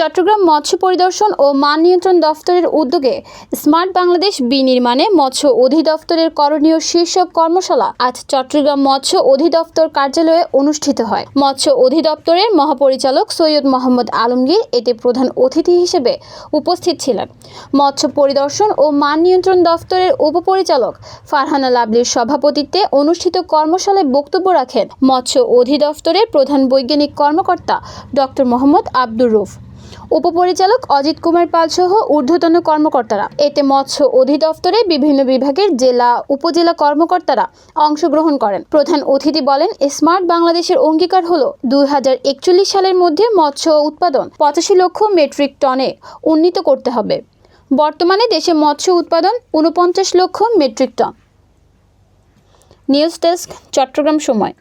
চট্টগ্রাম মৎস্য পরিদর্শন ও মান নিয়ন্ত্রণ দফতরের উদ্যোগে স্মার্ট বাংলাদেশ বিনির্মাণে মৎস্য অধিদপ্তরের করণীয় শীর্ষক কর্মশালা আজ চট্টগ্রাম মৎস্য অধিদপ্তর কার্যালয়ে অনুষ্ঠিত হয়। মৎস্য অধিদপ্তরের মহাপরিচালক সৈয়দ মোহাম্মদ আলমগীর এতে প্রধান অতিথি হিসেবে উপস্থিত ছিলেন। মৎস্য পরিদর্শন ও মান নিয়ন্ত্রণ দফতরের উপপরিচালক ফারহানা লাভলির সভাপতিত্বে অনুষ্ঠিত কর্মশালায় বক্তব্য রাখেন মৎস্য অধিদপ্তরের প্রধান বৈজ্ঞানিক কর্মকর্তা ডক্টর মোহাম্মদ আব্দুর রুফ। উপপরিচালক অজিত কুমার পাল সহ ঊর্ধ্বতন কর্মকর্তারা। এতে মৎস্য অধিদপ্তরে বিভিন্ন বিভাগের জেলা, উপজেলা কর্মকর্তারা অংশগ্রহণ করেন। প্রধান অতিথি বলেন, স্মার্ট বাংলাদেশের অঙ্গীকার হল দুই হাজার একচল্লিশ সালের মধ্যে মৎস্য উৎপাদন পঁচাশি লক্ষ মেট্রিক টনে উন্নীত করতে হবে। বর্তমানে দেশে মৎস্য উৎপাদন উনপঞ্চাশ লক্ষ metric ton. News desk, Chattogram সময়।